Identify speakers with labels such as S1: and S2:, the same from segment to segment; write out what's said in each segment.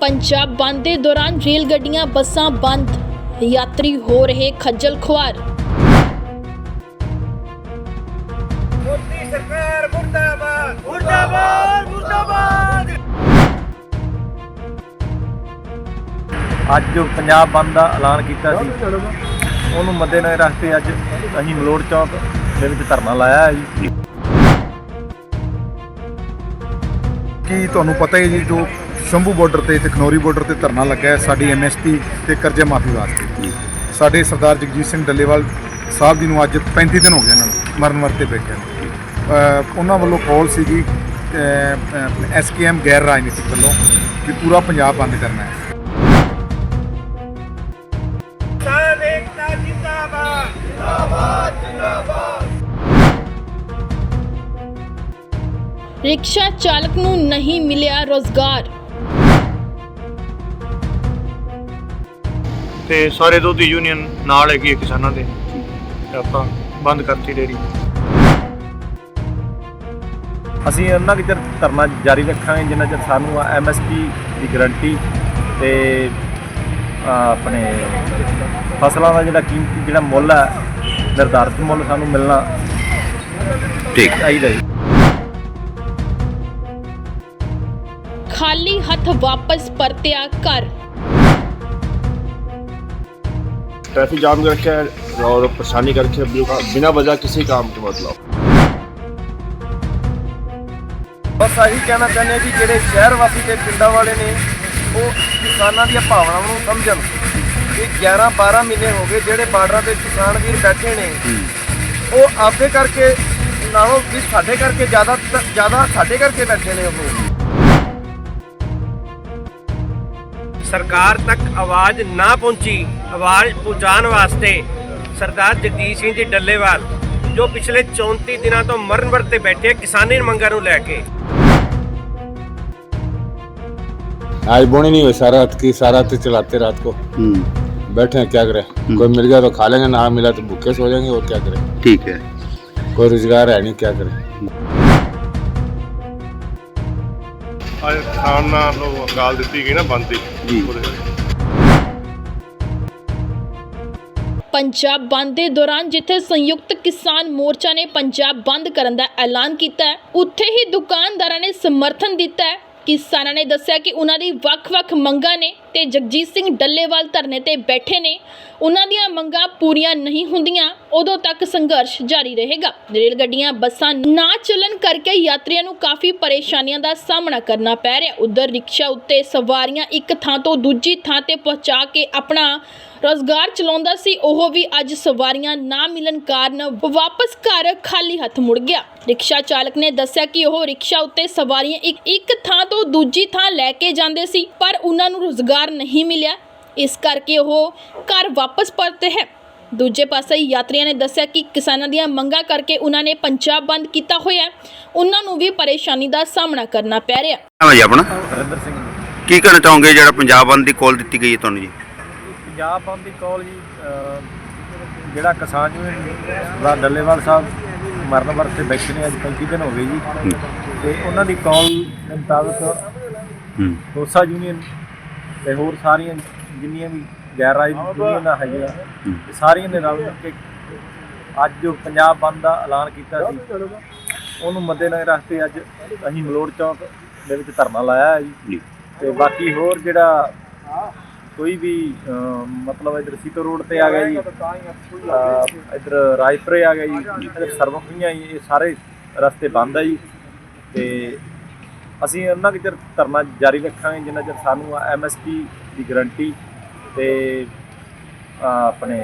S1: ਪੰਜਾਬ ਬੰਦ ਦੇ ਦੌਰਾਨ ਰੇਲ ਗੱਡੀਆਂ ਬੱਸਾਂ ਬੰਦ ਯਾਤਰੀ ਹੋ ਰਹੇ ਖੱਜਲ ਖੁਆਰ।
S2: ਮੋਦੀ ਸਰਕਾਰ ਮੁਰਦਾਬਾਦ ਮੁਰਦਾਬਾਦ ਮੁਰਦਾਬਾਦ।
S3: ਅੱਜ ਜੋ ਪੰਜਾਬ ਬੰਦ ਦਾ ਐਲਾਨ ਕੀਤਾ ਸੀ। ਉਹਨੂੰ ਮੱਦੇਨਜ਼ਰ ਰੱਖਦੇ ਅੱਜ ਅਸੀਂ ਮਲੋੜ ਚੌਕ ਦੇ ਵਿੱਚ ਧਰਨਾ ਲਾਇਆ ਹੈ ਜੀ।
S4: ਕਿ ਤੁਹਾਨੂੰ ਪਤਾ ਹੀ ਜੀ ਜੋ ਸ਼ੰਭੂ ਬਾਰਡਰ ਤੇ ਤੇ ਖਨੌਰੀ ਬਾਰਡਰ ਤੇ ਧਰਨਾ ਲੱਗਾ ਹੈ ਸਾਡੀ ਐਮਐਸਪੀ ਤੇ ਕਰਜ਼ਾ ਮਾਫੀ ਵਾਸਤੇ। ਸਾਡੇ ਸਰਦਾਰ ਜਗਜੀਤ ਸਿੰਘ ਡੱਲੇਵਾਲ ਸਾਹਿਬ ਜੀ ਨੂੰ ਅੱਜ 35 ਦਿਨ ਹੋ ਗਏ ਇਹਨਾਂ ਨੂੰ ਮਰਨ ਵਰਤੇ ਬੈਠੇ ਉਹਨਾਂ ਵੱਲੋਂ ਕਾਲ ਸੀਗੀ ਐਸਕੇਐਮ ਗੈਰ ਰਾਜਨੀਤਿਕ ਵੱਲੋਂ ਕਿ ਪੂਰਾ ਪੰਜਾਬ ਬੰਦ ਕਰਨਾ ਹੈ।
S1: ਰਿਕਸ਼ਾ ਚਾਲਕ ਨੂੰ ਨਹੀਂ ਮਿਲਿਆ ਰੋਜ਼ਗਾਰ।
S5: ਤੇ ਸਾਰੇ ਦੁੱਧ ਦੀ ਯੂਨੀਅਨ ਨਾਲ ਹੈਗੀ ਹੈ ਕਿਸਾਨਾਂ ਦੇ। ਤੇ ਆਪਾਂ ਬੰਦ ਕਰਤੀ ਡੇਰੀ
S3: ਅਸੀਂ ਉਹਨਾਂ ਕੁ ਚਿਰ ਧਰਨਾ ਜਾਰੀ ਰੱਖਾਂਗੇ ਜਿੰਨਾ ਚਿਰ ਸਾਨੂੰ ਐਮਐਸਪੀ ਦੀ ਗਾਰੰਟੀ ਤੇ ਅਹ, ਆਪਣੇ ਫਸਲਾਂ ਦਾ ਜਿਹੜਾ ਕੀਮਤੀ ਜਿਹੜਾ ਮੁੱਲ ਹੈ ਨਿਰਧਾਰਿਤ ਮੁੱਲ ਸਾਨੂੰ ਮਿਲਣਾ ਠੀਕ। ਚਾਹੀਦਾ ਜੀ।
S1: ਖਾਲੀ ਹੱਥ ਵਾਪਸ ਪਰਤਿਆ ਘਰ।
S6: ट्रैफिक जाम कर रखे हैं और परेशानी कर रखे हैं बिल्कुल बिना वजह किसी काम के मतलब
S3: ਬਸ ਆਹੀ ਕਹਿਣਾ ਚਾਹੁੰਦੇ ਹਾਂ ਕਿ ਜਿਹੜੇ ਸ਼ਹਿਰ ਵਾਸੀ ਤੇ ਪਿੰਡਾਂ ਵਾਲੇ ਨੇ ਉਹ ਕਿਸਾਨਾਂ ਦੀਆਂ ਭਾਵਨਾਵਾਂ ਨੂੰ ਸਮਝਣ ਕਿ 11 12 ਮਹੀਨੇ ਹੋ ਗਏ ਜਿਹੜੇ ਬਾਰਡਰਾਂ ਤੇ ਕਿਸਾਨ ਵੀਰ ਬੈਠੇ ਨੇ ਉਹ ਆਪਦੇ ਕਰਕੇ ਨਾਲੋਂ ਵੀ ਸਾਡੇ ਕਰਕੇ ਜ਼ਿਆਦਾ ਜ਼ਿਆਦਾ ਸਾਡੇ ਕਰਕੇ ਬੈਠੇ ਨੇ ਉਹ
S2: ਸਰਕਾਰ ਤੱਕ ਆਵਾਜ਼ ਨਾ ਪਹੁੰਚੀ ਆਵਾਜ਼ ਪਹੁੰਚਾਉਣ ਵਾਸਤੇ ਸਰਦਾਰ ਜਗਦੀਸ਼ ਸਿੰਘ ਜੀ ਡੱਲੇਵਾਲ ਜੋ ਪਿਛਲੇ 34 ਦਿਨਾਂ ਤੋਂ ਮਰਨ ਵਰਤੇ ਬੈਠੇ ਆ ਕਿਸਾਨੀ ਮੰਗਾਂ ਨੂੰ ਲੈ ਕੇ
S7: आज बोनी नहीं हुई सारा रात की सारा रात चलाते रात को बैठे हैं क्या करें कोई मिल गया तो खा लेंगे ना मिला तो भूखे सो जाएंगे और क्या करें
S8: ठीक है
S7: कोई रोजगार है नहीं क्या करें
S6: ਅੱਜ ਖਾਨ ਨਾਲ ਉਹ ਗਾਲ ਦਿੱਤੀ ਗਈ ਨਾ ਬੰਦ ਦੀ
S1: ਪੰਜਾਬ ਬੰਦ ਦੇ ਦੌਰਾਨ ਜਿੱਥੇ ਸੰਯੁਕਤ ਕਿਸਾਨ ਮੋਰਚਾ ਨੇ ਪੰਜਾਬ ਬੰਦ ਕਰਨ ਦਾ ਐਲਾਨ ਕੀਤਾ ਹੈ ਉੱਥੇ ਹੀ ਦੁਕਾਨਦਾਰਾਂ ਨੇ ਸਮਰਥਨ ਦਿੱਤਾ ਹੈ। ਕਿਸਾਨਾਂ ਨੇ ਦੱਸਿਆ ਕਿ ਉਹਨਾਂ ਦੀ ਵੱਖ-ਵੱਖ ਮੰਗਾਂ ਨੇ ਤੇ ਜਗਜੀਤ ਸਿੰਘ ਡੱਲੇਵਾਲ ਧਰਨੇ ਤੇ ਬੈਠੇ ਨੇ। ਉਹਨਾਂ ਦੀਆਂ ਮੰਗਾਂ ਪੂਰੀਆਂ ਨਹੀਂ ਹੁੰਦੀਆਂ। ਉਦੋਂ ਤੱਕ ਸੰਘਰਸ਼ ਜਾਰੀ ਰਹੇਗਾ। ਰੇਲ ਗੱਡੀਆਂ, ਬੱਸਾਂ ਨਾ ਚੱਲਣ ਕਰਕੇ ਯਾਤਰੀਆਂ ਨੂੰ ਕਾਫੀ ਪਰੇਸ਼ਾਨੀਆਂ ਦਾ ਸਾਹਮਣਾ ਕਰਨਾ ਪੈ ਰਿਹਾ। ਉਧਰ ਰਿਕਸ਼ਾ ਉੱਤੇ ਸਵਾਰੀਆਂ ਇੱਕ ਥਾਂ ਤੋਂ ਦੂਜੀ ਥਾਂ ਤੇ ਪਹੁੰਚਾ ਕੇ ਆਪਣਾ ਰੋਜ਼ਗਾਰ ਚਲਾਉਂਦਾ ਸੀ। ਉਹ ਵੀ ਅੱਜ ਸਵਾਰੀਆਂ ਨਾ ਮਿਲਣ ਕਾਰਨ ਵਾਪਸ ਘਰ ਖਾਲੀ ਹੱਥ ਮੁੜ ਗਿਆ। ਰਿਕਸ਼ਾ ਚਾਲਕ ਨੇ ਦੱਸਿਆ ਕਿ ਉਹ ਰਿਕਸ਼ਾ ਉੱਤੇ ਸਵਾਰੀਆਂ ਇੱਕ ਇੱਕ ਥਾਂ ਤੋਂ ਦੂਜੀ ਥਾਂ ਲੈ ਕੇ ਜਾਂਦੇ ਸੀ, ਪਰ ਉਹਨਾਂ ਨੂੰ ਰੋਜ਼ਗਾਰ ਨਹੀਂ ਮਿਲਿਆ। ਇਸ ਕਰਕੇ ਉਹ ਘਰ ਵਾਪਸ ਪਰਤੇ ਹੈ। ਦੂਜੇ ਪਾਸੇ ਯਾਤਰੀਆਂ ਨੇ ਦੱਸਿਆ ਕਿ ਕਿਸਾਨਾਂ ਦੀਆਂ ਮੰਗਾਂ ਕਰਕੇ ਉਹਨਾਂ ਨੇ ਪੰਜਾਬ ਬੰਦ ਕੀਤਾ ਹੋਇਆ ਹੈ। ਉਹਨਾਂ ਨੂੰ ਵੀ ਪਰੇਸ਼ਾਨੀ ਦਾ ਸਾਹਮਣਾ ਕਰਨਾ ਪੈ ਰਿਹਾ
S8: ਨਾਮ ਹੈ ਜੀ ਆਪਣਾ?
S3: ਹਰਿੰਦਰ ਸਿੰਘ।
S8: ਕੀ ਕਹਿਣਾ ਚਾਹੋਗੇ ਜਿਹੜਾ ਪੰਜਾਬ ਬੰਦ ਦੀ ਕਾਲ ਦਿੱਤੀ ਗਈ ਹੈ ਤੁਹਾਨੂੰ ਜੀ?
S3: ਪੰਜਾਬ ਬੰਦ ਦੀ ਕਾਲ ਜੀ ਅਹ, ਜਿਹੜਾ ਕਿਸਾਨ ਯੂਨੀਅਨ ਸਰਦਾਰ ਡੱਲੇਵਾਲ ਸਾਹਿਬ ਮਰਨ ਵਰਤੇ ਬੈਠੇ ਨੇ ਅੱਜ 35 ਦਿਨ ਹੋ ਗਏ ਜੀ। ਤੇ ਉਹਨਾਂ ਦੀ ਕਾਲ ਦੇ ਮੁਤਾਬਕ
S8: ਹੂੰ।
S3: ਦੋਸਾ ਯੂਨੀਅਨ ਤੇ ਹੋਰ ਸਾਰੀਆਂ ਜਿੰਨੀਆਂ ਵੀ ਗੈਰ ਰਾਜਨੀਤਿਕ ਯੂਨੀਅਨਾਂ ਹੈਗੀਆਂ ਇਹ ਸਾਰੀਆਂ ਦੇ ਨਾਲ ਮਿਲ ਕੇ ਅੱਜ ਜੋ ਪੰਜਾਬ ਬੰਦ ਦਾ ਐਲਾਨ ਕੀਤਾ ਸੀ। ਉਹਨੂੰ ਮੱਦੇਨਜ਼ਰ ਰੱਖਦੇ ਅੱਜ ਅਸੀਂ ਮਲੋੜ ਚੌਕ ਦੇ ਵਿੱਚ ਧਰਨਾ ਲਾਇਆ ਹੈ ਜੀ। ਤੇ ਬਾਕੀ ਹੋਰ ਜਿਹੜਾ ਕੋਈ ਵੀ ਮਤਲਬ ਇਧਰ ਸੀਤੋ ਰੋਡ ਤੇ ਆ ਗਿਆ ਜੀ ਇੱਧਰ ਰਾਜਪੁਰੇ ਆ ਗਿਆ ਜੀ ਇੱਧਰ ਸਰਵਖੀਆਂ ਜੀ ਇਹ ਸਾਰੇ ਰਸਤੇ ਬੰਦ ਆ ਜੀ। ਤੇ ਅਸੀਂ ਉਹਨਾਂ ਕੁ ਚਿਰ ਧਰਨਾ ਜਾਰੀ ਰੱਖਾਂਗੇ ਜਿੰਨਾ ਚਿਰ ਸਾਨੂੰ ਐਮਐਸਪੀ ਦੀ ਗਾਰੰਟੀ ਤੇ ਆਪਣੇ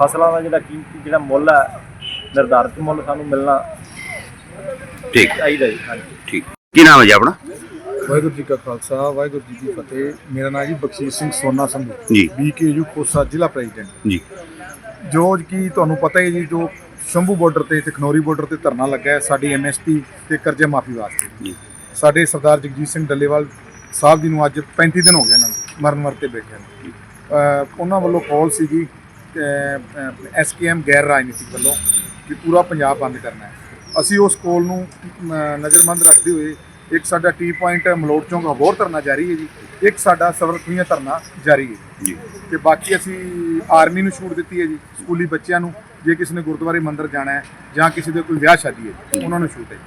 S3: ਫਸਲਾਂ ਦਾ ਜਿਹੜਾ ਕੀਮਤੀ ਜਿਹੜਾ ਮੁੱਲ ਹੈ ਨਿਰਧਾਰਿਤ ਮੁੱਲ ਸਾਨੂੰ ਮਿਲਣਾ
S8: ਠੀਕ।
S3: ਚਾਹੀਦਾ ਜੀ ਹਾਂਜੀ।
S8: ਠੀਕ। ਕੀ ਨਾਮ ਹੈ ਜੀ ਆਪਣਾ?
S4: ਵਾਹਿਗੁਰੂ ਜੀ ਕਾ ਖਾਲਸਾ ਵਾਹਿਗੁਰੂ ਜੀ ਕੀ ਫਤਿਹ। ਮੇਰਾ ਨਾਮ ਜੀ ਬਖਸ਼ੀਸ਼ ਸਿੰਘ ਸੋਨਾ ਸੰਧੂ
S8: ਜੀ।
S4: ਬੀਕੇਯੂ ਕੋਸਾ ਜ਼ਿਲ੍ਹਾ ਪ੍ਰੈਜ਼ੀਡੈਂਟ।
S8: ਜੀ।
S4: ਜੋ ਕਿ ਤੁਹਾਨੂੰ ਪਤਾ ਹੀ ਜੀ ਜੋ ਸ਼ੰਭੂ ਬਾਰਡਰ ਤੇ ਤੇ ਖਨੌਰੀ ਬਾਰਡਰ ਤੇ ਧਰਨਾ ਲੱਗਾ ਹੈ ਸਾਡੀ ਐਮਐਸਪੀ ਤੇ ਕਰਜ਼ਾ ਮਾਫੀ ਵਾਸਤੇ।
S8: ਜੀ।
S4: ਸਾਡੇ ਸਰਦਾਰ ਜਗਜੀਤ ਸਿੰਘ ਡੱਲੇਵਾਲ ਸਾਹਿਬ ਜੀ ਨੂੰ ਅੱਜ 35 ਦਿਨ ਹੋ ਗਏ ਇਹਨਾਂ ਨੂੰ ਮਰਨ ਵਰਤੇ ਬੈਠੇ ਨੇ। ਉਹਨਾਂ ਵੱਲੋਂ ਕਾਲ ਸੀਗੀ ਐਸਕੇਐਮ ਗੈਰ ਰਾਜਨੀਤਿਕ ਵੱਲੋਂ ਕਿ ਪੂਰਾ ਪੰਜਾਬ ਬੰਦ ਕਰਨਾ ਹੈ। ਅਸੀਂ ਉਸ ਕਾਲ ਨੂੰ ਅਮ, ਨਜ਼ਰਬੰਦ ਰੱਖਦੇ ਹੋਏ ਇੱਕ ਸਾਡਾ ਟੀ ਪੁਆਇੰਟ ਮਲੋਟ ਚੌਂਕ ਹੋਰ ਧਰਨਾ ਜਾਰੀ ਹੈ ਜੀ ਇੱਕ ਸਾਡਾ ਸਵਰਖੀਆਂ ਧਰਨਾ ਜਾਰੀ ਹੈ
S8: ਜੀ।
S4: ਤੇ ਬਾਕੀ ਅਸੀਂ ਆਰਮੀ ਨੂੰ ਛੂਟ ਦਿੱਤੀ ਹੈ ਜੀ ਸਕੂਲੀ ਬੱਚਿਆਂ ਨੂੰ ਜੇ ਕਿਸੇ ਨੇ ਗੁਰਦੁਆਰੇ ਮੰਦਰ ਜਾਣਾ ਹੈ ਜਾਂ ਕਿਸੇ ਦੇ ਕੋਈ ਵਿਆਹ ਸ਼ਾਦੀ ਹੈ ਉਹਨਾਂ ਨੂੰ ਛੂਟ ਹੈ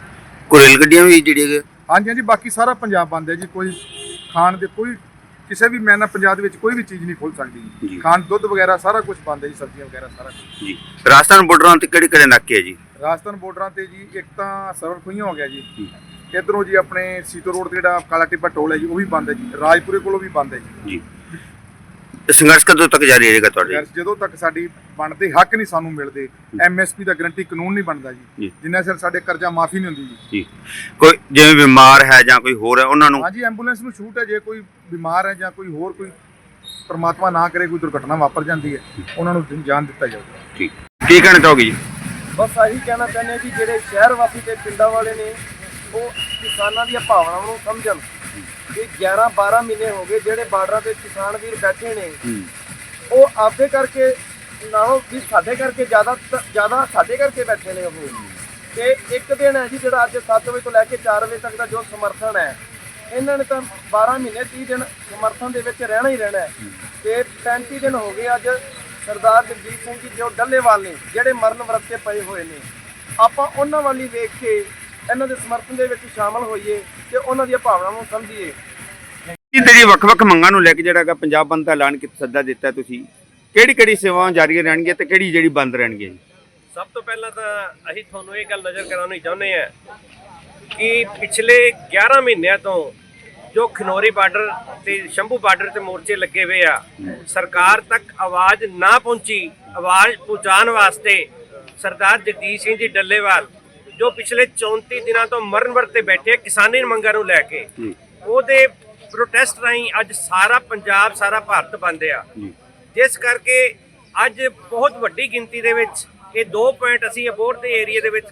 S8: ਕੋਈ ਰੇਲ ਗੱਡੀਆਂ ਵੀ ਜਿਹੜੀਆਂ
S4: ਹਾਂਜੀ ਹਾਂਜੀ ਬਾਕੀ ਸਾਰਾ ਪੰਜਾਬ ਬੰਦ ਹੈ ਜੀ ਕੋਈ ਖਾਣ ਦੇ ਕੋਈ ਕਿਸੇ ਵੀ ਮੈਨਾ ਪੰਜਾਬ ਦੇ ਵਿੱਚ ਕੋਈ ਵੀ ਚੀਜ਼ ਨਹੀਂ ਖੁੱਲ ਸਕਦੀ
S8: ਜੀ।
S4: ਜੀ। ਖਾਣ ਦੁੱਧ ਵਗੈਰਾ ਸਾਰਾ ਕੁਝ ਬੰਦ ਹੈ ਜੀ ਸਬਜ਼ੀਆਂ ਵਗੈਰਾ ਸਾਰਾ ਕੁਝ
S8: ਜੀ। ਰਾਜਸਥਾਨ ਬਾਰਡਰਾਂ ਤੇ ਕਿਹੜੇ ਕਿਹੜੇ ਨਾਕੇ ਹੈ ਜੀ?
S4: ਰਾਜਸਥਾਨ ਬਾਰਡਰਾਂ ਤੇ ਜੀ ਇੱਕ ਤਾਂ ਸਰਵਰ ਖੁਈਆਂ ਹੋ ਗਿਆ ਜੀ। ਇਧਰੋਂ ਜੀ ਆਪਣੇ ਸੀਤੋ ਰੋਡ ਤੇ ਜਿਹੜਾ ਕਾਲਾ ਟਿੱਬਾ ਟੋਲ ਹੈ ਜੀ ਉਹ ਵੀ ਬੰਦ ਹੈ ਜੀ ਰਾਜਪੁਰੇ ਕੋਲੋਂ ਵੀ ਬੰਦ ਹੈ ਜੀ।
S8: ਜੀ। ਇਹ ਸੰਘਰਸ਼ ਕਦੋਂ ਤੱਕ ਜਾਰੀ ਰਹੇਗਾ ਤੁਹਾਡੇ?
S4: ਯਾਰ ਜਦੋਂ ਤੱਕ ਸਾਡੀ ਬਣਦੇ ਹੱਕ ਨਹੀਂ ਸਾਨੂੰ ਮਿਲਦੇ ਐਮਐਸਪੀ ਦਾ ਗਰੰਟੀ ਕਾਨੂੰਨ ਨਹੀਂ ਬਣਦਾ ਜੀ।
S8: ਜੀ।
S4: ਜਿੰਨਾ ਚਿਰ ਸਾਡੇ ਕਰਜ਼ਾ ਮਾਫੀ ਨਹੀਂ ਹੁੰਦੀ ਜੀ।
S8: ਜੀ। ਕੋਈ ਜਿਵੇਂ ਬਿਮਾਰ ਹੈ ਜਾਂ ਕੋਈ ਹੋਰ ਹੈ ਉਹਨਾਂ ਨੂੰ
S4: ਹਾਂਜੀ ਐਂਬੂਲੈਂਸ ਨੂੰ ਛੂਟ ਹੈ ਜੇ ਕੋਈ ਬਿਮਾਰ ਹੈ ਜਾਂ ਕੋਈ ਹੋਰ ਕੋਈ ਪਰਮਾਤਮਾ ਨਾ ਕਰੇ ਕੋਈ ਦੁਰਘਟਨਾ ਵਾਪਰ ਜਾਂਦੀ ਹੈ ਉਹਨਾਂ ਨੂੰ ਜਾਨ ਦਿੱਤਾ ਜਾਊਗਾ।
S8: ਠੀਕ ਕੀ ਕਹਿਣਾ ਚਾਹੋਗੇ ਜੀ?
S3: ਬਸ ਆਹੀ ਕਹਿਣਾ ਚਾਹੁੰਦੇ ਹਾਂ ਕਿ ਜਿਹੜੇ ਸ਼ਹਿਰ ਵਾਸੀ ਤੇ ਪਿੰਡਾਂ ਵਾਲੇ ਨੇ ਉਹ ਕਿਸਾਨਾਂ ਦੀਆਂ ਭਾਵਨਾਵਾਂ ਨੂੰ ਸਮਝਣ। ਕਿ 11 12 ਮਹੀਨੇ ਹੋ ਗਏ ਜਿਹੜੇ ਬਾਰਡਰਾਂ ਤੇ ਕਿਸਾਨ ਵੀਰ ਬੈਠੇ ਨੇ। ਉਹ ਆਪਦੇ ਕਰਕੇ ਨਾਲੋਂ ਵੀ ਸਾਡੇ ਕਰਕੇ ਜ਼ਿਆਦਾ ਜ਼ਿਆਦਾ ਸਾਡੇ ਕਰਕੇ ਬੈਠੇ ਨੇ ਉਹ। ਤੇ ਇੱਕ ਦਿਨ ਹੈ ਜੀ ਜਿਹੜਾ ਅੱਜ 7 ਵਜੇ ਤੋਂ ਲੈ ਕੇ 4 ਵਜੇ ਤੱਕ ਦਾ ਜੋ ਸਮਰਥਨ ਹੈ ਇਹਨਾਂ ਨੇ ਤਾਂ 12 ਮਹੀਨੇ 30 ਦਿਨ ਸਮਰਥਨ ਦੇ ਵਿੱਚ ਰਹਿਣਾ ਹੀ ਰਹਿਣਾ ਹੈ। ਤੇ 35 ਦਿਨ ਹੋ ਗਏ ਅੱਜ ਸਰਦਾਰ ਜਗਜੀਤ ਸਿੰਘ ਜੀ ਜੋ ਡੱਲੇਵਾਲ ਨੇ ਜਿਹੜੇ ਮਰਨ ਵਰਤ ਤੇ ਪਏ ਹੋਏ ਨੇ। ਆਪਾਂ ਉਹਨਾਂ ਵਾਲੀ ਵੇਖ ਕੇ ਇਹਨਾਂ ਦੇ ਸਮਰਥਨ ਦੇ ਵਿੱਚ ਸ਼ਾਮਲ ਹੋਈਏ ਤੇ ਉਹਨਾਂ ਦੀਆਂ ਭਾਵਨਾਵਾਂ ਨੂੰ ਸਮਝੀਏ।
S8: ਕੀ ਤੇਰੀ ਵੱਖ-ਵੱਖ ਮੰਗਾਂ ਨੂੰ ਲੈ ਕੇ ਜਿਹੜਾ ਹੈਗਾ ਪੰਜਾਬ ਬੰਦ ਦਾ ਐਲਾਨ ਕੀਤਾ ਸੱਦਾ ਦਿੱਤਾ ਹੈ ਤੁਸੀਂ ਕਿਹੜੀ ਕਿਹੜੀ ਸੇਵਾਵਾਂ ਜਾਰੀ ਰਹਿਣਗੀਆਂ ਤੇ ਕਿਹੜੀ ਜਿਹੜੀ ਬੰਦ ਰਹਿਣਗੀਆਂ ਜੀ?
S2: ਸਭ ਤੋਂ ਪਹਿਲਾਂ ਤਾਂ ਅਸੀਂ ਤੁਹਾਨੂੰ ਇਹ ਗੱਲ ਨਜ਼ਰ ਕਰਾਉਣੀ ਚਾਹੁੰਦੇ ਹਾਂ ਕਿ ਪਿਛਲੇ 11 ਮਹੀਨਿਆਂ ਤੋਂ ਜੋ ਖਨੌਰੀ ਬਾਰਡਰ ਤੇ ਸ਼ੰਭੂ ਬਾਰਡਰ ਤੇ ਮੋਰਚੇ ਲੱਗੇ ਹੋਏ ਆ ਸਰਕਾਰ ਤੱਕ ਆਵਾਜ਼ ਨਾ ਪਹੁੰਚੀ ਆਵਾਜ਼ ਪਹੁੰਚਾਉਣ ਵਾਸਤੇ ਸਰਦਾਰ ਜਗਦੀਸ਼ ਸਿੰਘ ਜੀ ਡੱਲੇਵਾਲ ਜੋ ਪਿਛਲੇ 34 ਦਿਨਾਂ ਤੋਂ ਮਰਨ ਵਰਤੇ ਬੈਠੇ ਆ ਕਿਸਾਨੀ ਮੰਗਾਂ ਨੂੰ ਲੈ ਕੇ। ਉਹਦੇ ਪ੍ਰੋਟੈਸਟ ਰਾਹੀਂ ਅੱਜ ਸਾਰਾ ਪੰਜਾਬ ਸਾਰਾ ਭਾਰਤ ਬੰਦ ਆ। ਜਿਸ ਕਰਕੇ ਅੱਜ ਬਹੁਤ ਵੱਡੀ ਗਿਣਤੀ ਦੇ ਵਿੱਚ ਇਹ ਦੋ ਪੁਆਇੰਟ ਅਸੀਂ ਅਬੋਰ ਦੇ ਏਰੀਆ ਦੇ ਵਿੱਚ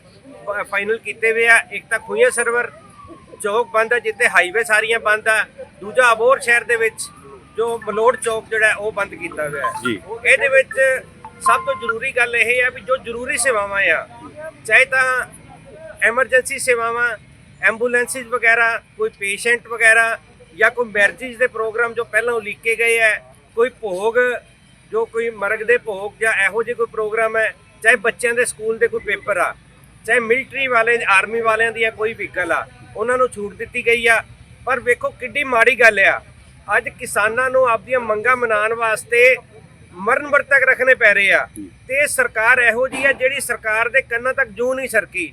S2: ਫਾਈਨਲ ਕੀਤੇ ਹੋਏ ਆ। ਇੱਕ ਤਾਂ ਖੂਹੀਆ ਸਰਵਰ ਚੌਕ ਬੰਦ ਆ ਜਿੱਥੇ ਹਾਈਵੇ ਸਾਰੀਆਂ ਬੰਦ ਆ। ਦੂਜਾ ਅਬੋਰ ਸ਼ਹਿਰ ਦੇ ਵਿੱਚ ਜੋ ਮਲੋੜ ਚੌਕ ਜਿਹੜਾ ਉਹ ਬੰਦ ਕੀਤਾ ਹੋਇਆ ਹੈ। ਇਹਦੇ ਵਿੱਚ ਸਭ ਤੋਂ ਜ਼ਰੂਰੀ ਗੱਲ ਇਹ ਹੈ ਵੀ ਜੋ ਜ਼ਰੂਰੀ ਸੇਵਾਵਾਂ ਆ ਚਾਹੇ ਤਾਂ ਐਮਰਜੈਂਸੀ ਸੇਵਾਵਾਂ ਐਂਬੂਲੈਂਸਿਸ ਵਗੈਰਾ, ਕੋਈ ਪੇਸ਼ੈਂਟ ਵਗੈਰਾ ਜਾਂ ਕੋਈ ਮੈਰਿਜਸ ਦੇ ਪ੍ਰੋਗਰਾਮ ਜੋ ਪਹਿਲਾਂ ਉਲੀਕੇ ਗਏ ਹੈ, ਕੋਈ ਭੋਗ, ਜੋ ਕੋਈ ਮਰਗ ਦੇ ਭੋਗ ਜਾਂ ਇਹੋ ਜਿਹੇ ਕੋਈ ਪ੍ਰੋਗਰਾਮ ਹੈ, ਚਾਹੇ ਬੱਚਿਆਂ ਦੇ ਸਕੂਲ ਦੇ ਕੋਈ ਪੇਪਰ ਆ, ਚਾਹੇ ਮਿਲਟਰੀ ਵਾਲੇ ਆਰਮੀ ਵਾਲਿਆਂ ਦੀ ਕੋਈ ਵਹੀਕਲ ਆ, ਉਹਨਾਂ ਨੂੰ ਛੂਟ ਦਿੱਤੀ ਗਈ ਆ। ਪਰ ਵੇਖੋ ਕਿੱਡੀ ਮਾੜੀ ਗੱਲ ਆ, ਅੱਜ ਕਿਸਾਨਾਂ ਨੂੰ ਆਪਦੀਆਂ ਮੰਗਾਂ ਮਨਾਉਣ ਵਾਸਤੇ ਮਰਨ ਵਰਤ ਤੱਕ ਰੱਖਣੇ ਪੈ ਰਹੇ ਆ। ਤੇ ਸਰਕਾਰ ਇਹੋ ਜੀ ਆ ਜਿਹੜੀ ਸਰਕਾਰ ਦੇ ਕੰਨਾਂ ਤੱਕ ਜੂ ਨਹੀਂ ਸਰਕੀ।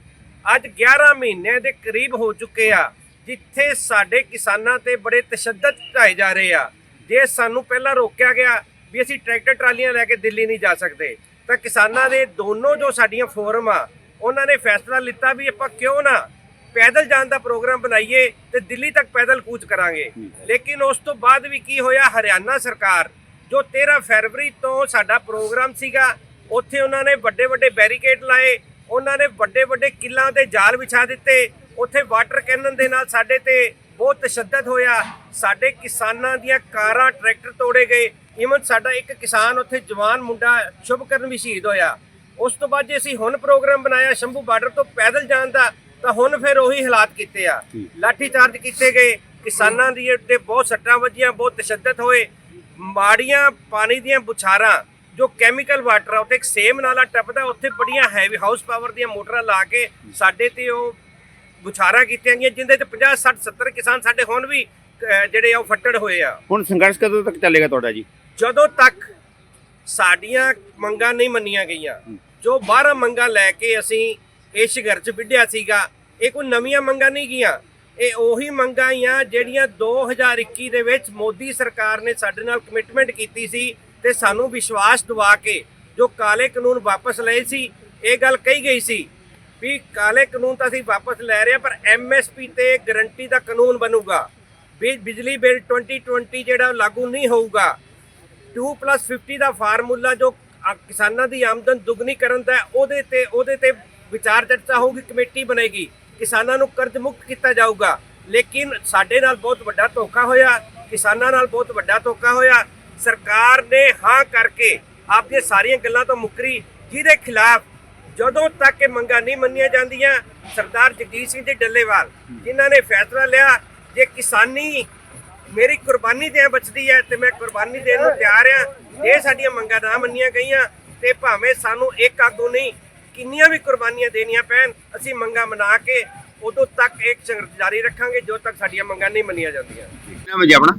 S2: ਅੱਜ 11 ਮਹੀਨਿਆਂ ਦੇ ਕਰੀਬ ਹੋ ਚੁੱਕੇ ਆ, ਜਿੱਥੇ ਸਾਡੇ ਕਿਸਾਨਾਂ ਤੇ ਬੜੇ ਤਸ਼ੱਦਦ ਢਾਏ ਜਾ ਰਹੇ ਆ। ਜੇ ਸਾਨੂੰ ਪਹਿਲਾਂ ਰੋਕਿਆ ਗਿਆ ਵੀ ਅਸੀਂ ਟਰੈਕਟਰ ਟਰਾਲੀਆਂ ਲੈ ਕੇ ਦਿੱਲੀ ਨਹੀਂ ਜਾ ਸਕਦੇ, ਤਾਂ ਕਿਸਾਨਾਂ ਦੇ ਦੋਨੋਂ ਜੋ ਸਾਡੀਆਂ ਫੋਰਮ ਆ, ਉਹਨਾਂ ਨੇ ਫੈਸਲਾ ਲਿੱਤਾ ਵੀ ਆਪਾਂ ਕਿਉਂ ਨਾ ਪੈਦਲ ਜਾਣ ਦਾ ਪ੍ਰੋਗਰਾਮ ਬਣਾਈਏ ਤੇ ਦਿੱਲੀ ਤੱਕ ਪੈਦਲ ਕੂਚ ਕਰਾਂਗੇ। ਲੇਕਿਨ ਉਸ ਤੋਂ ਬਾਅਦ ਵੀ ਕੀ ਹੋਇਆ, ਹਰਿਆਣਾ ਸਰਕਾਰ ਜੋ 13 ਫਰਵਰੀ ਤੋਂ ਸਾਡਾ ਪ੍ਰੋਗਰਾਮ ਸੀਗਾ, ਉੱਥੇ ਉਹਨਾਂ ਨੇ ਵੱਡੇ ਵੱਡੇ ਬੈਰੀਕੇਡ ਲਾਏ ਉਹਨਾਂ ਨੇ ਵੱਡੇ ਵੱਡੇ ਕਿੱਲਾਂ ਤੇ ਜਾਲ ਵਿਛਾ ਦਿੱਤੇ। ਉੱਥੇ ਵਾਟਰ ਕੈਨਨ ਦੇ ਨਾਲ ਸਾਡੇ ਤੇ ਬਹੁਤ ਤਸ਼ੱਦਦ ਹੋਇਆ। ਸਾਡੇ ਕਿਸਾਨਾਂ ਦੀਆਂ ਕਾਰਾਂ ਟਰੈਕਟਰ ਤੋੜੇ ਗਏ। ਇਵਨ ਸਾਡਾ ਇੱਕ ਕਿਸਾਨ ਉੱਥੇ ਜਵਾਨ ਮੁੰਡਾ ਸ਼ੁਭਕਰਨ ਵੀ ਸ਼ਹੀਦ ਹੋਇਆ। ਉਸ ਤੋਂ ਬਾਅਦ ਜੇ ਅਸੀਂ ਹੁਣ ਪ੍ਰੋਗਰਾਮ ਬਣਾਇਆ ਸ਼ੰਭੂ ਬਾਰਡਰ ਤੋਂ ਪੈਦਲ ਜਾਣ ਦਾ ਤਾਂ ਹੁਣ ਫਿਰ ਉਹੀ ਹਾਲਾਤ ਕੀਤੇ ਆ। ਲਾਠੀ ਚਾਰਜ ਕੀਤੇ ਗਏ। ਕਿਸਾਨਾਂ ਦੀ ਉੱਤੇ ਬਹੁਤ ਸੱਟਾਂ ਵੱਜੀਆਂ ਬਹੁਤ ਤਸ਼ੱਦਦ ਹੋਏ। ਮਾੜੀਆਂ ਪਾਣੀ ਦੀਆਂ ਬੁਛਾਰਾਂ ਜੋ ਕੈਮੀਕਲ ਵਾਟਰ ਆ ਉੱਥੇ ਇੱਕ ਸੇਮ ਨਾਲਾ ਟੱਪਦਾ ਉੱਥੇ ਬੜੀਆਂ ਹੈਵੀ ਹਾਊਸ ਪਾਵਰ ਦੀਆਂ ਮੋਟਰਾਂ ਲਾ ਕੇ ਸਾਡੇ ਤੇ ਉਹ ਬੁਛਾਰਾਂ ਕੀਤੀਆਂ ਗਈਆਂ ਜਿੰਦੇ ਤੇ 50 60 70 ਕਿਸਾਨ ਸਾਡੇ ਹੁਣ ਵੀ ਜਿਹੜੇ ਆ ਉਹ ਫੱਟੜ ਹੋਏ ਆ।
S8: ਹੁਣ ਸੰਘਰਸ਼ ਕਦੋਂ ਤੱਕ ਚੱਲੇਗਾ ਤੁਹਾਡਾ ਜੀ?
S2: ਜਦੋਂ ਤੱਕ ਸਾਡੀਆਂ ਮੰਗਾਂ ਨਹੀਂ ਮੰਨੀਆਂ ਗਈਆਂ ਜੋ 12 ਮੰਗਾਂ ਲੈ ਕੇ ਅਸੀਂ ਇਹ ਸੰਘਰਸ਼ ਵਿੱਢਿਆ ਸੀਗਾ ਇਹ ਕੋਈ ਨਵੀਆਂ ਮੰਗਾਂ ਨਹੀਂ ਗਈਆਂ। ਇਹ ਉਹੀ ਮੰਗਾਂ ਆ ਜਿਹੜੀਆਂ 2021 ਦੇ ਵਿੱਚ ਮੋਦੀ ਸਰਕਾਰ ਨੇ ਸਾਡੇ ਨਾਲ ਕਮਿਟਮੈਂਟ ਕੀਤੀ ਸੀ ਤੇ ਸਾਨੂੰ ਵਿਸ਼ਵਾਸ ਦਿਵਾ ਕੇ ਜੋ ਕਾਲੇ ਕਾਨੂੰਨ ਵਾਪਸ ਲਏ ਸੀ, ਇਹ ਗੱਲ ਕਹੀ ਗਈ ਸੀ ਵੀ ਕਾਲੇ ਕਾਨੂੰਨ ਤਾਂ ਅਸੀਂ ਵਾਪਸ ਲੈ ਰਹੇ ਹਾਂ, ਪਰ ਐਮਐਸਪੀ ਤੇ ਗਰੰਟੀ ਦਾ ਕਾਨੂੰਨ ਬਣੂਗਾ। ਵੀ ਬਿਜਲੀ ਬਿੱਲ 2020 ਜਿਹੜਾ ਲਾਗੂ ਨਹੀਂ ਹੋਊਗਾ 2+50 ਦਾ ਫਾਰਮੂਲਾ ਜੋ ਕਿਸਾਨਾਂ ਦੀ ਆਮਦਨ ਦੁੱਗਣੀ ਕਰਨ ਦਾ ਉਹਦੇ ਤੇ ਉਹਦੇ ਤੇ ਵਿਚਾਰ ਚਰਚਾ ਹੋਊਗੀ, ਕਮੇਟੀ ਬਣੇਗੀ, ਕਿਸਾਨਾਂ ਨੂੰ ਕਰਜ਼ ਮੁਕਤ ਕੀਤਾ ਜਾਊਗਾ। ਲੇਕਿਨ ਸਾਡੇ ਨਾਲ ਬਹੁਤ ਵੱਡਾ ਧੋਖਾ ਹੋਇਆ, ਕਿਸਾਨਾਂ ਨਾਲ ਬਹੁਤ ਵੱਡਾ ਧੋਖਾ ਹੋਇਆ ਸਰਕਾਰ ਨੇ ਹਾਂ ਕਰਕੇ ਆਪਣੀਆਂ ਸਾਰੀਆਂ ਗੱਲਾਂ ਤੋਂ ਮੁੱਕਰੀ ਜਿਹਦੇ ਖਿਲਾਫ ਜਦੋਂ ਤੱਕ ਇਹ ਮੰਗਾਂ ਨਹੀਂ ਮੰਨੀਆਂ ਜਾਂਦੀਆਂ ਸਰਦਾਰ ਜਗਜੀਤ ਸਿੰਘ ਜੀ ਡੱਲੇਵਾਲ ਜਿਨ੍ਹਾਂ ਨੇ ਫੈਸਲਾ ਲਿਆ ਜੇ ਕਿਸਾਨੀ ਮੇਰੀ ਕੁਰਬਾਨੀ ਤੇ ਬਚਦੀ ਹੈ ਤੇ ਮੈਂ ਕੁਰਬਾਨੀ ਦੇਣ ਨੂੰ ਤਿਆਰ ਆ ਜੇ ਸਾਡੀਆਂ ਮੰਗਾਂ ਨਾ ਮੰਨੀਆਂ ਗਈਆਂ ਤੇ ਭਾਵੇਂ ਸਾਨੂੰ ਇੱਕ ਆਗੂ ਨਹੀਂ ਕਿੰਨੀਆਂ ਵੀ ਕੁਰਬਾਨੀਆਂ ਦੇਣੀਆਂ ਪੈਣ ਅਸੀਂ ਮੰਗਾਂ ਮਨਾ ਕੇ ਉਦੋਂ ਤੱਕ ਇੱਕ ਸੰਘਰਸ਼ ਜਾਰੀ ਰੱਖਾਂਗੇ ਜਦੋਂ ਤੱਕ ਸਾਡੀਆਂ ਮੰਗਾਂ ਨਹੀਂ ਮੰਨੀਆਂ ਜਾਂਦੀਆਂ।
S8: ਨਾਮ ਹੈ ਜੀ ਆਪਣਾ?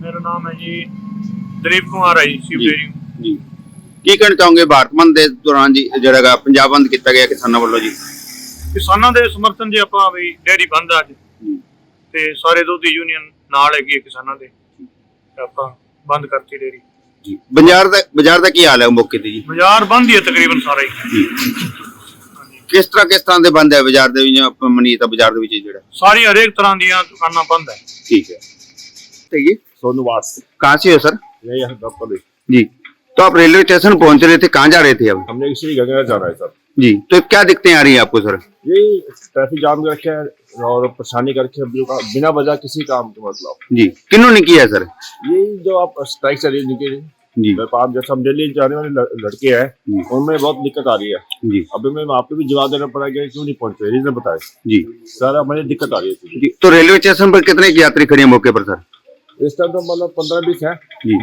S5: ਮੇਰਾ ਨਾਮ ਹੈ ਜੀ ਦਲੀਪ ਕੁਮਾਰ ਆਈ ਸ਼ਿਵ
S8: ਜੀ ਕੀ ਕਹਿਣਾ ਚਾਹੋਗੇ ਭਾਰਤ ਦੇ ਦੌਰਾਨ ਜੀ ਜਿਹੜਾ ਪੰਜਾਬ ਬੰਦ ਕੀਤਾ ਗਿਆ ਕਿਸਾਨਾਂ ਵੱਲੋਂ ਜੀ?
S5: ਕਿਸਾਨਾਂ ਦੇ ਸਮਰਥਨ ਜੇ ਆਪਾਂ ਵੀ ਡੇਰੀ ਬੰਦ ਆ ਅੱਜ। ਤੇ ਸਾਰੇ ਦੁੱਧ ਯੂਨੀਅਨ ਨਾਲ ਹੈਗੀ ਕਿਸਾਨਾਂ ਦੇ। ਆਪਾਂ ਬੰਦ ਕਰਤੀ ਡੇਰੀ
S8: ਜੀ। ਬਾਜ਼ਾਰ ਦਾ ਬਾਜ਼ਾਰ ਦਾ ਕੀ ਹਾਲ ਹੈ ਮੌਕੇ ਤੇ ਜੀ?
S5: ਬਾਜ਼ਾਰ ਬੰਦ ਹੀ ਹੈ ਤਕਰੀਬਨ ਸਾਰਾ ਹੀ।
S8: ਕਿਸ ਤਰ੍ਹਾਂ ਕਿਸ ਤਰ੍ਹਾਂ ਦੇ ਬੰਦ ਹੈ ਬਾਜ਼ਾਰ ਦੇ ਵਿੱਚ ਮਨੀਤ ਬਾਜ਼ਾਰ ਦੇ ਵਿੱਚ ਜਿਹੜਾ?
S5: ਸਾਰੀ ਹਰੇਕ ਤਰ੍ਹਾਂ ਦੀਆਂ ਦੁਕਾਨਾਂ ਬੰਦ ਹੈ।
S8: ਠੀਕ ਹੈ। ਤੇ
S6: ਜੀ?
S8: ਸੋਨੂ ਵਾਸ। ਕਹਾਂ ਸੇ
S6: ਸਰ? यहाँ।
S8: जी। तो आप रेलवे स्टेशन पहुँच रहे थे कहाँ जा रहे थे अब?
S6: हमने श्री गंगा जाना है सर
S8: जी तो क्या दिक्कतें आ रही है आपको सर?
S6: यही ट्रैफ़िक जाम कर रखे और परेशानी कर रखे बिना वजह किसी काम के मतलब।
S8: जी। किन्हों ने किया सर?
S6: यही जो आप स्ट्राइक चली निकली
S8: जी।
S6: व्यापार जैसे हम दिल्ली जाने वाले लड़के हैं उनमें बहुत दिक्कत आ रही है।
S8: जी।
S6: अभी मैं वहाँ पे भी जवाब देना पड़ा कि क्यों नहीं पहुँचे रीजन बताए।
S8: जी।
S6: सर हमें दिक्कत आ रही है।
S8: तो रेलवे स्टेशन पर कितने यात्री खड़े हैं मौके पर सर?
S6: इस टाइम तो मतलब पंद्रह बीस है।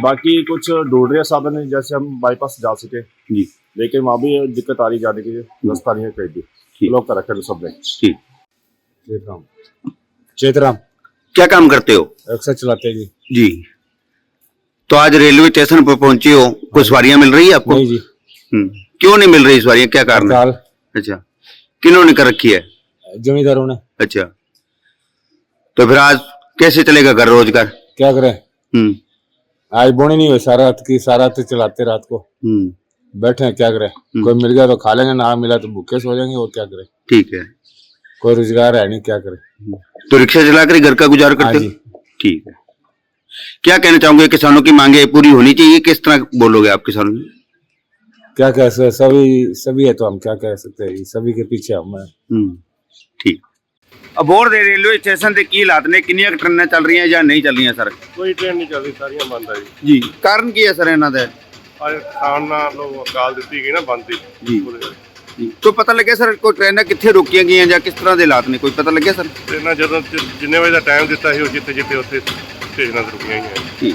S6: बाकी कुछ ढूंढ रहे हैं साधन जैसे हम बाईपास जा सके।
S8: जी।
S6: लेकिन वहाँ भी दिक्कत आ रही जाने के लिए। रास्ता नहीं है कहीं भी। ब्लॉक कर रखे हैं सबने
S8: ठीक
S7: चेतराम चेतराम
S8: क्या काम करते हो?
S7: रिक्शा चलाते हैं जी।
S8: जी। तो आज रेलवे स्टेशन पर पहुँचे हो। कुछ सवारियाँ मिल रही है आपको?
S7: नहीं जी।
S8: हम्म, क्यों नहीं मिल रही सवारियाँ? क्या कारण है? अच्छा। किन्होंने कर रखी है?
S7: जमींदारों ने।
S8: अच्छा। तो फिर आज कैसे चलेगा घर रोज़गार?
S7: क्या करें?
S8: हम्म।
S7: आज बोनी नहीं हुई सारा रात की सारा रात चलाते रात को।
S8: हम्म।
S7: बैठे हैं क्या करें? कोई मिल गया तो खा लेंगे ना मिला तो भूखे सो जाएँगे और क्या करें?
S8: ठीक है।
S7: कोई रोज़गार है नहीं क्या करें?
S8: तो रिक्शा चलाकर ही घर का गुजार
S7: हाँ
S8: करते ठीक है। क्या कहना चाहोगे किसानों की मांगे पूरी होनी चाहिए? किस तरह बोलोगे आप किसानों की?
S7: क्या कह सकते सभी सभी है तो हम क्या कह सकते हैं? सभी के पीछे हम
S8: हम्म, ठीक। ਅਬੋਰ ਦੇ ਰੇਲਵੇ ਸਟੇਸ਼ਨ ਤੇ ਕੀ ਹਾਲਾਤ ਨੇ? ਕਿੰਨੀਆਂ ਟ੍ਰੇਨਾਂ ਚੱਲ ਰਹੀਆਂ ਜਾਂ ਨਹੀਂ ਚੱਲ ਸਰ?
S6: ਕੋਈ ਟ੍ਰੇਨ ਨਹੀਂ ਚੱਲਦੀ ਸਾਰੀਆਂ ਬੰਦ ਆ ਜੀ।
S8: ਜੀ। ਕਾਰਨ ਕੀ ਹੈ ਸਰ ਇਹਨਾਂ ਦਾ?
S6: ਅੱਜ ਖਾਣ ਨਾਲ ਲੋ ਅਕਾਲ ਦਿੱਤੀ ਗਈ ਨਾ ਬੰਦ ਦੀ।
S8: ਜੀ। ਉਹਦੇ ਪਤਾ ਲੱਗਿਆ ਸਰ ਕੋਈ ਟ੍ਰੇਨਾਂ ਕਿੱਥੇ ਰੋਕੀਆਂ ਗਈਆਂ ਜਾਂ ਕਿਸ ਤਰ੍ਹਾਂ ਦੇ ਹਾਲਾਤ ਨੇ? ਕੋਈ ਪਤਾ ਲੱਗਿਆ ਸਰ?
S6: ਤੇ ਜਦੋਂ ਜਿੰਨੇ ਵਜੇ ਦਾ ਟਾਈਮ ਦਿੱਤਾ ਸੀ ਉਹ ਜਿੱਥੇ ਜਿੱਥੇ ਉੱਥੇ ਸਟੇਸ਼ਨਾਂ ਤੇ ਰੁਕੀਆਂ ਗਈਆਂ।
S8: ਜੀ